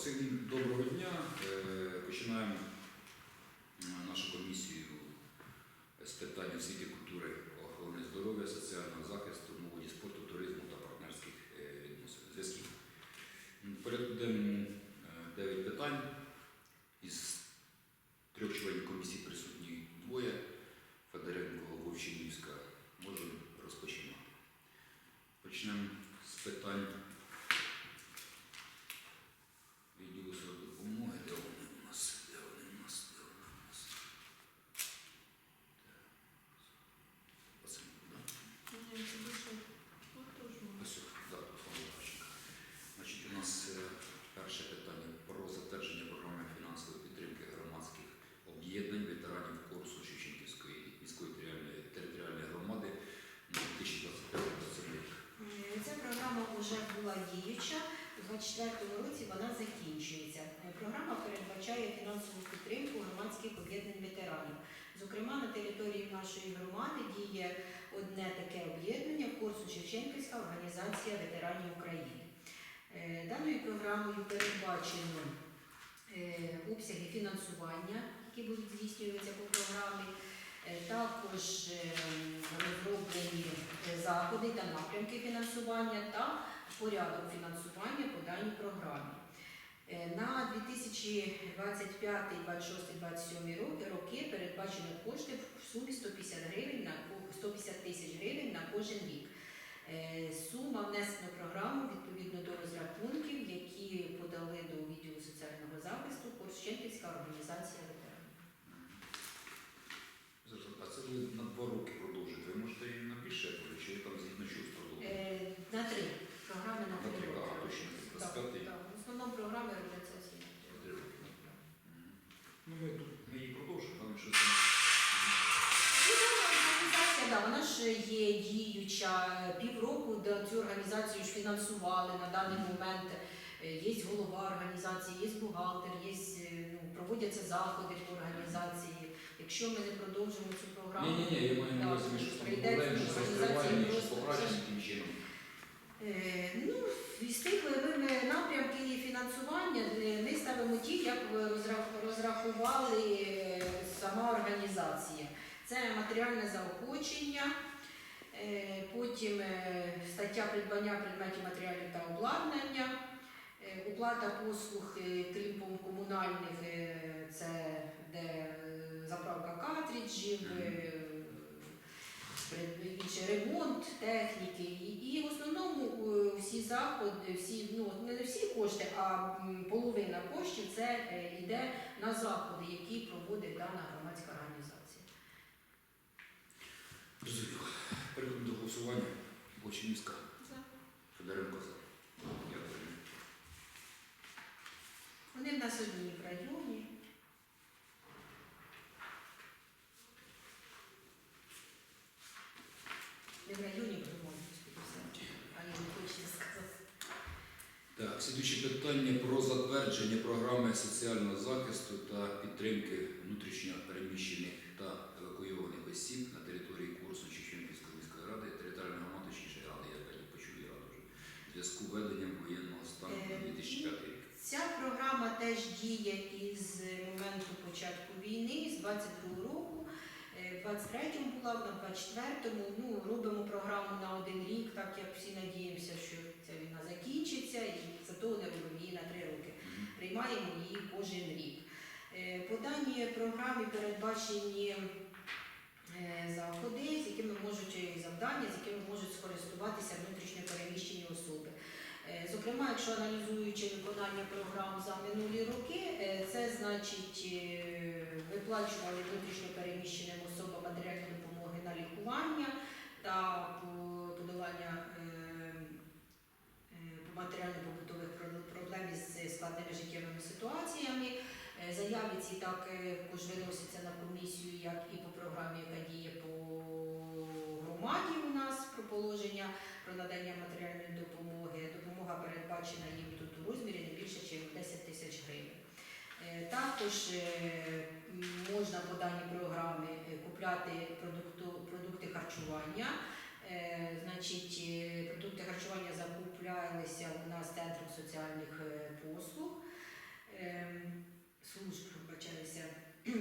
Всім доброго дня. Е, Починаємо е, нашу комісію з питань освіти, культури, охорони здоров'я, соціального захисту, молоді, спорту, туризму та партнерських е, відносин зв'язків. М, В порядку денному 9 питань. Із трьох членів комісії присутні двоє. Федоренко, Вовчинівська. Можемо розпочинати. Почнемо з питань відділу соцдопомоги. Де вони у нас? Де вони у нас? Де вони у нас? Оце, да? Ось, да, Павло Лавченко. Значить, у нас е, перше питання про затвердження програми фінансової підтримки громадських об'єднань ветеранів курсу Шевченківської міської територіальної, територіальної громади на 2025 рік. Е, Ця програма вже була діюча. У 2024 році вона закінчується. Програма передбачає фінансову підтримку громадських об'єднань ветеранів. Зокрема, на території нашої громади діє одне таке об'єднання Корсу Шевченківська організація ветеранів України. Е, Даною програмою передбачено е, обсяги фінансування, які будуть здійснюватися по програмі. Е, Також розроблені заходи та напрямки фінансування та порядок фінансування по даній програмі. Е, На 2025, 26, 27 роки, роки передбачено кошти в сумі 150 гривень на 150 тисяч гривень на кожен рік. Е, Сума внесена в програму відповідно до розрахунків, які подали до відділу соціального захисту Корщенківська організація ветеранів. А це на два роки продовжите. Ви можете і на більше, чи там згідно чогось продовжити? Е, На три. Програми на три три, роки. а, точно, Так, 25-й. так. В основному програми робляться три роки. Мгм. Ну, ми тут ми її продовжимо, там щось там. Ну, організація, да, вона ж є діюча півроку, де цю організацію ж фінансували на даний момент. Е, Є голова організації, є бухгалтер, є, е, ну, проводяться заходи по організації. Якщо ми не продовжимо цю програму, Ні, ні, ні, я маю на увазі, ми щось там прийдеться додаємо, щось організації щось просто покращимо таким чином. Е, Ну, із тих напрямки фінансування е, ми ставимо ті, як розрахували е, сама організація. Це матеріальне заохочення, потім стаття придбання предметів матеріалів та обладнання, оплата послуг, крім комунальних, це де заправка картриджів, інший ремонт техніки. І, в основному е, всі заходи, всі, ну не всі кошти, а половина коштів це е, йде на заходи, які проводить дана громадська організація. Зрозуміло. Переходимо до голосування. Бочинівська, Федоренко за. Дякую. Вони в нас одні в районі. Не в районі в Романівській, а я не хочу сказати. Так, слідуюче питання про затвердження програми соціального захисту та підтримки внутрішньо переміщених та евакуйованих осіб на території курсу Чеченківської міської ради, територіальної громади ради, я опять почув раду вже, в зв'язку з введенням воєнного стану на 2005 рік. Ця програма теж діє із моменту початку війни, з 22 року. Е, В 23-му була, на 24-му. Ну, робимо програму на один рік, так як всі надіємося, що ця війна закінчиться, і зато не робимо її на три роки. Мгм. Приймаємо її кожен рік. Е, По даній програмі передбачені е, заходи, з якими можуть завдання, з якими можуть скористуватися внутрішньо переміщені особи. Е, Зокрема, якщо аналізуючи виконання програм за минулі роки, е, це значить е, виплачували внутрішньо переміщеним особам матеріальні допомоги на лікування та по- подолання е, е, матеріально-побутових проблем із складними життєвими ситуаціями. Е, Заяви ці також виносяться на комісію, як і по програмі, яка діє по громаді у нас про положення про надання матеріальної допомоги. Допомога передбачена їм тут у розмірі не більше, ніж 10 тисяч гривень. Е, Також е, можна по даній програмі е, купляти продукти харчування. Е, Значить, е, продукти харчування закуплялися у нас центром соціальних е, послуг.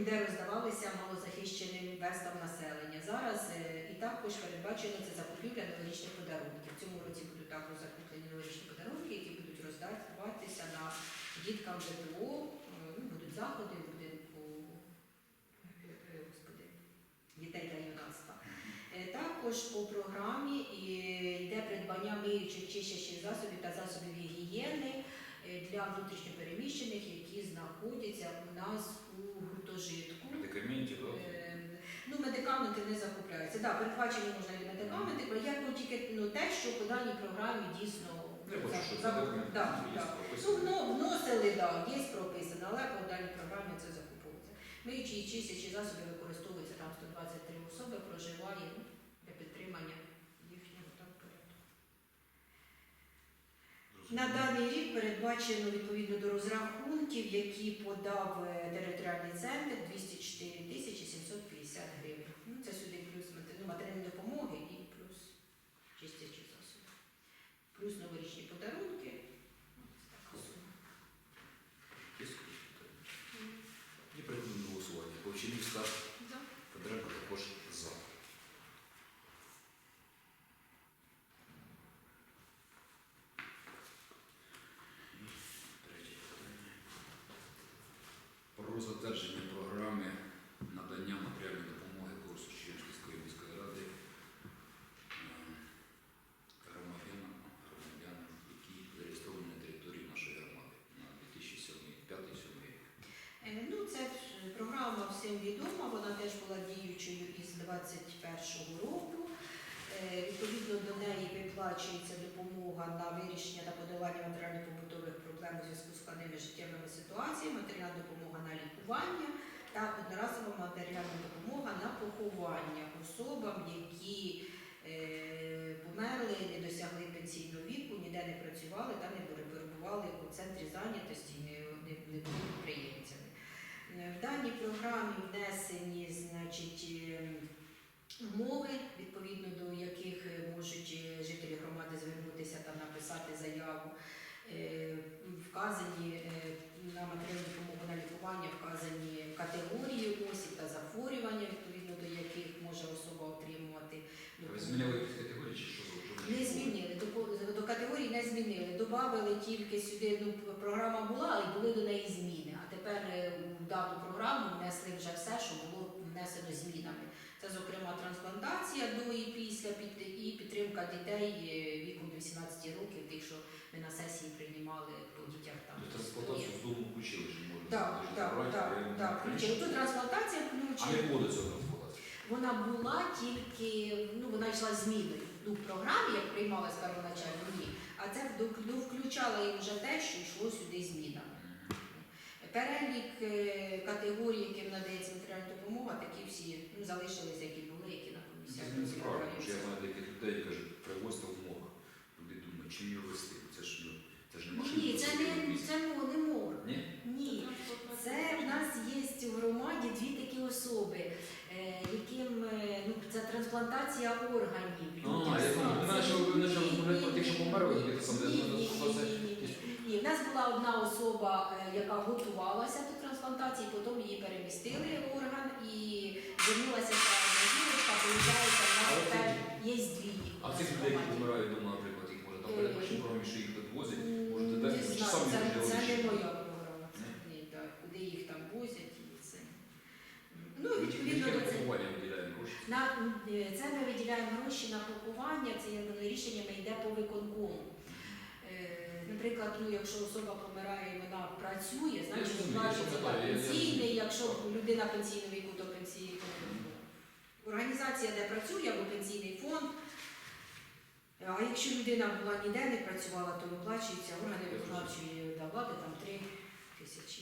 користуватися малозахищеним верстам населення. Зараз е, і також передбачено це закупівля новорічних подарунків. В цьому році будуть також закуплені новорічні подарунки, які будуть роздаватися на діткам ВПО. Е, Ну, будуть заходи в будинку е, дітей та юнацтва. Також по програмі йде придбання миючих чищачих засобів та засобів гігієни для внутрішньопереміщених, які знаходяться у нас у гуртожитку. Медикаментів, да? Е, Ну, медикаменти не закупляються. Так, передбачені можна і медикаменти, бо я ну, тільки ну, те, що по даній програмі дійсно Я за- за- да, да. прописаний. Ну, вно- вносили, так, є прописано, але по даній програмі це закуповується. Миючі і чистячі засоби використовуються там 123 особи, проживає ну, для підтримання їхнього там порядку. На даний рік передбачено відповідно до розрахунків, які подав е, територіальний центр 204 тисячі 750 гривень. Ну, це сюди плюс ну, матеріальні допомоги і плюс чистячі засоби. Плюс новорічні подарунки. Ну, це така сума. Є якісь питання? І переходимо до голосування. Повчинівська Федоренко також за. Третє питання. Про затвердження програми надання матеріальної допомоги Корсу Чернівської міської ради е, громадянам, громадянам, які зареєстровані на території нашої громади на 2005-2007 рік. Е, Ну, це ж програма всім відома, вона теж була діючою із 21-го року. Е, Відповідно до неї виплачується допомога на вирішення та подолання матеріально-побутових проблем у зв'язку з складними життєвими ситуаціями, матеріальна допомога на лікування та одноразова матеріальна допомога на поховання особам, які е, померли, не досягли пенсійного віку, ніде не працювали та не перебували у центрі зайнятості, не, були В даній програмі внесені значить, е, умови, відповідно до яких е, можуть е, жителі громади звернутися та написати заяву. Е, Вказані е, на матеріальну допомогу на лікування, вказані категорії осіб та захворювання, відповідно до яких може особа отримувати Ви змінили категорії чи що? Не змінили, до, до категорії не змінили. Добавили тільки сюди, ну, програма була, але були до неї зміни. А тепер е, дану програму внесли вже все, що було внесено змінами. Це, зокрема, трансплантація до і після і підтримка дітей е, віком до 18 років, тих, що ми на сесії приймали по дітях там. Трансплантацію з дому включили, що можна Так, так, так, так. Тут трансплантація А не включена. було до цього трансплантації. Вона була тільки, ну вона йшла зміною. Ну, в програмі, як приймалась первоначально, ні. А це до- включала і вже те, що йшло сюди змінами. Перелік е, категорій, яким надається матеріальна допомога, такі всі ну, залишилися, які були, які на Це комісіях. зміни цікаво, тому що я знаю деяких людей, кажуть, привозьте в морг. Люди думають, чим його вести? Це ж, ну, це ж не машина. Ні, це не, це не мор. Ні? Ні. Це в нас є в громаді дві такі особи, е, яким е, ну, це трансплантація органів. А, я думаю, про тих, що померли, Ні, які там, де- ні, де- ні, що це- ні, ні, в нас була одна особа, е, яка готувалася до трансплантації, потім її перемістили в орган і звернулася ця жіночка, виявляється, в нас тепер є дві. А цих людей, які помирають вдома, наприклад, їх може там Е, передбачити програмі, що їх підвозять, може додати, чи самі це, не моя програма. Куди їх там возять і це. Ну, відповідно до на цього. е, це ми виділяємо гроші на поховання, це є рішеннями йде по виконкому. Наприклад, ну, якщо особа помирає і вона працює, значить розумію, я виплачується пам'ятаю, я- я пенсійний, якщо людина пенсійного віку, то пенсійний Організація, де працює, або пенсійний фонд. А якщо людина була ніде не працювала, то виплачується органи виконавчої влади там 3 тисячі.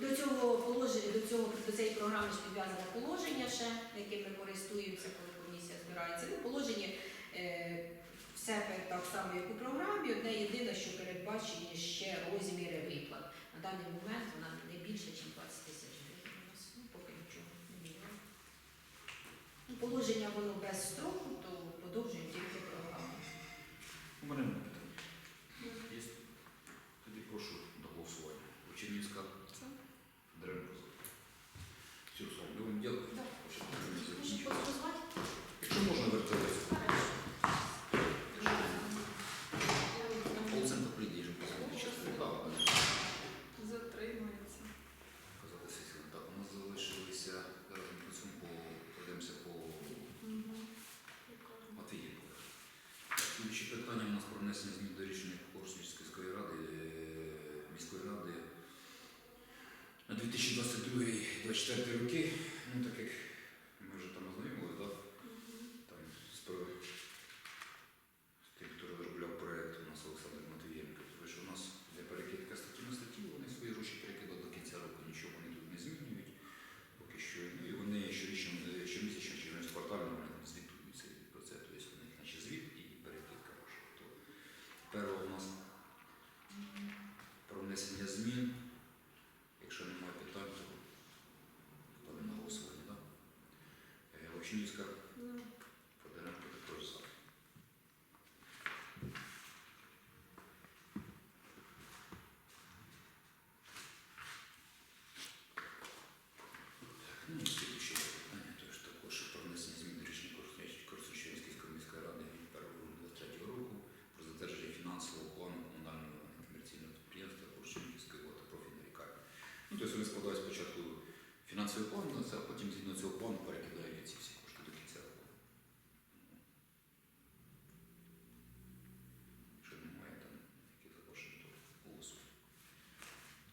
До цього положення, до цього до цієї програми ж підв'язане положення ще, яким ми користуємося, коли комісія збирається. Ну, положення е, все так само, як у програмі. Одне єдине, що передбачені ще розміри виплат. На даний момент вона не більше, ніж 20 тисяч гривень. У нас ну, поки нічого не міняє. Ну, Положення воно без строку, то подовжує тільки програму. внесення змін до рішення Корсунської ради е, міської ради на 2022-2024 роки, ну так як тобто вони складають спочатку фінансовий план а потім згідно цього плану перекидають ці всі кошти до кінця року. Якщо немає там таких запрошень, то голосуємо.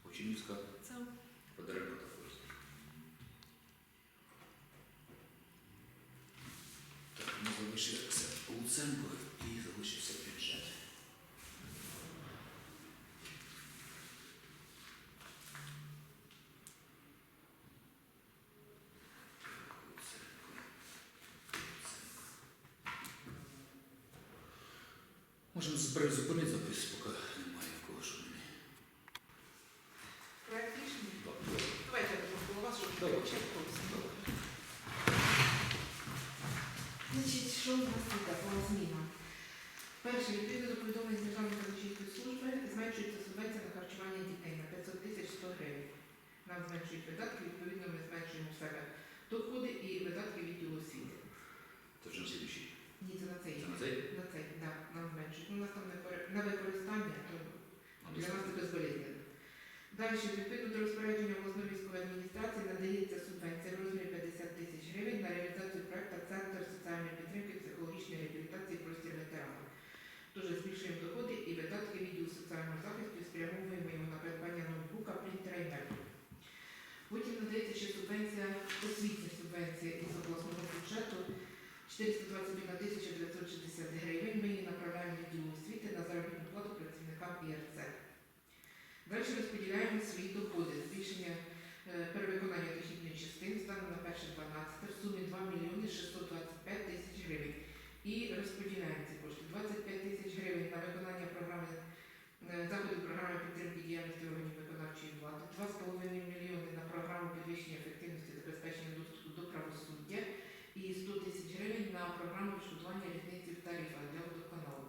Учнівська Це Федоренко також. Так, у нас залишився Луценко і залишився бюджет. Луценко. Можемо запис, поки немає нікого, що мені. проект рішення. Так, Давайте я допомогу вас, щоб ви чекалися. Значить, що у нас іде по змінам? Перше, відповідно до повідомлень з Державної казначейської служби, зменшується субвенція на харчування дітей на 500 тисяч 100 гривень. Нам зменшують видатки, відповідно ми зменшуємо в себе доходи і видатки відділу освіти. Це вже слідчий. На цей. Це на цей? На цей, так, нам зменшують. Ну, у нас там не на використання, то для нас це безболезненно. Далі, відповідно до розпорядження обласної військової адміністрації, надається субвенція в розмірі 50 тисяч гривень на реалізацію проекту Центр соціальної підтримки психологічної реабілітації простір ветерана. Дуже збільшуємо доходи і видатки відділу соціального захисту і спрямовуємо його на придбання ноутбука, принтера і меблів. Потім надається ще субвенція, освітня субвенція із обласного бюджету 421 тисяча 960 гривень. Ми її направляємо відділу освіти на заробітну плату працівникам ІРЦ. Далі розподіляємо свої доходи. Збільшення е, перевиконання дохідної частини станом на 1.12 в сумі 2 мільйони 625 тисяч гривень. І розподіляємо ці кошти. 25 тисяч гривень на виконання програми е, заходів програми підтримки діяльності органів виконавчої влади, 2,5 мільйони на програму підвищення ефективності забезпечення доступу до правосуддя і 100 тисяч гривень на програму відшкодування різниці в тарифах для водоканалу.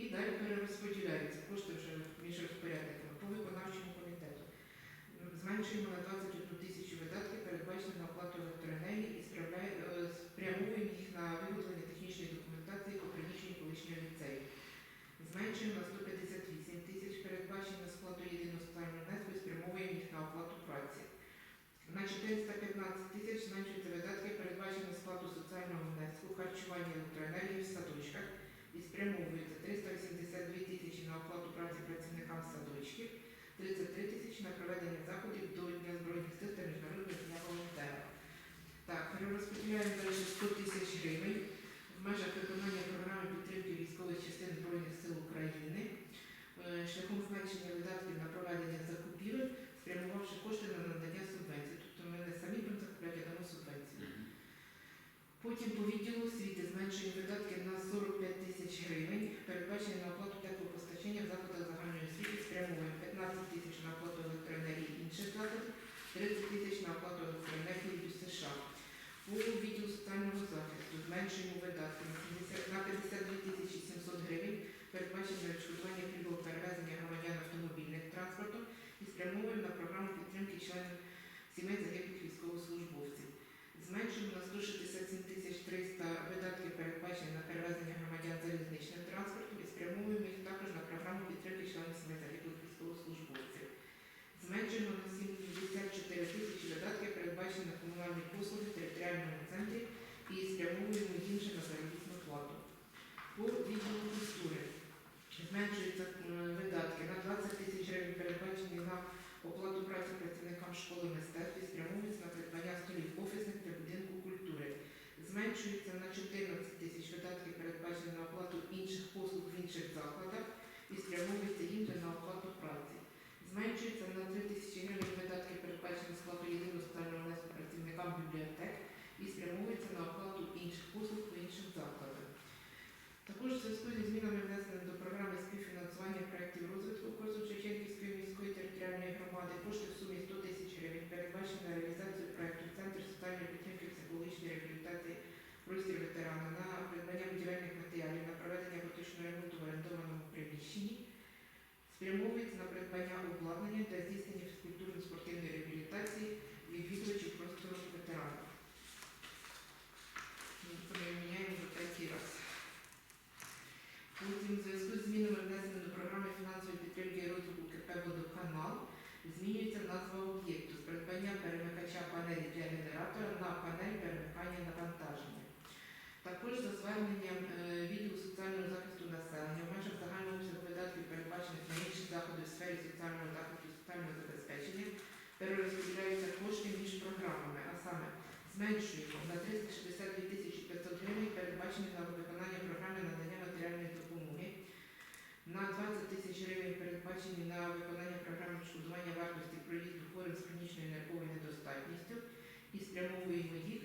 І далі перерозподіляються кошти вже між розпорядниками рішень мене 30 у зв'язку з змінами внесення до програми фінансової підтримки і розвитку КП «Водоканал» змінюється назва об'єкту з придбання перемикача панелі для генератора на панель перемикання навантаження. Також за зверненням е, відділу соціального захисту населення в межах загального обсягу видатків передбачених на інші заходи в сфері соціального захисту соціального забезпечення перерозподіляються кошти між програмами, а саме зменшуємо на 362 тисячі 500 гривень передбачені на на 20 тисяч гривень передбачені на виконання програми відшкодування вартості проїзду хворим з хронічною нервовою недостатністю і спрямовуємо їх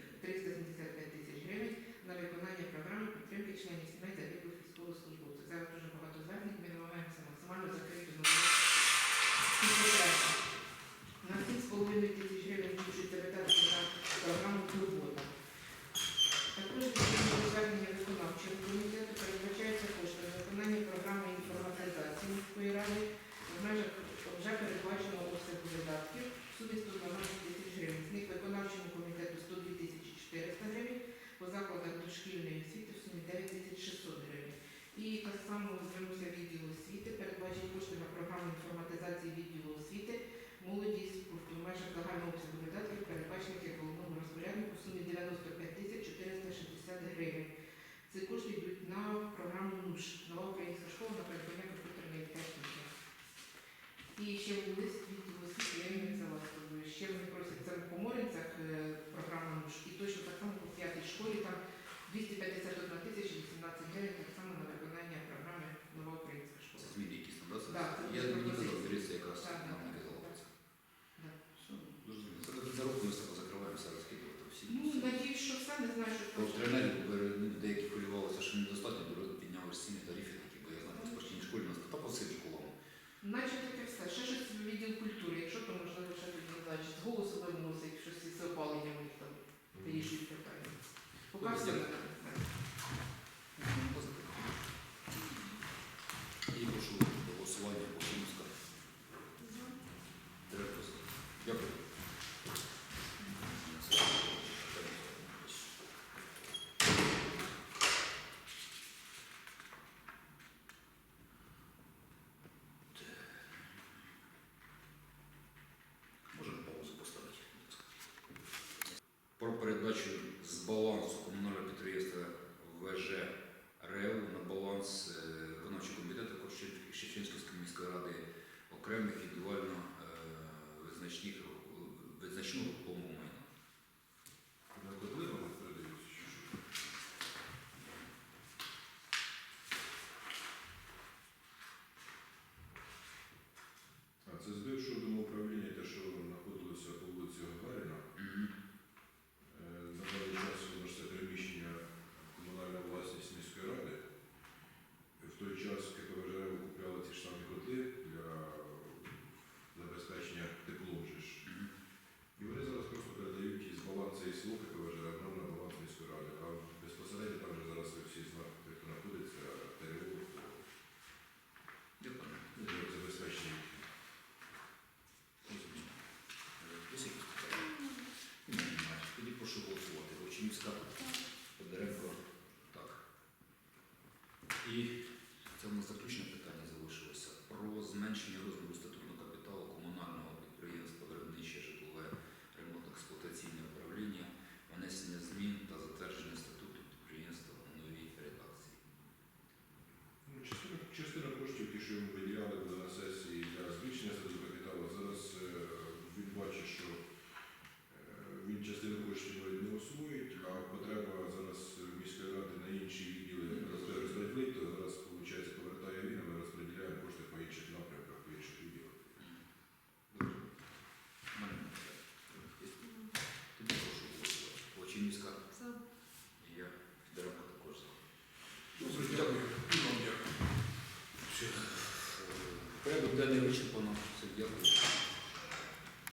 Дякую.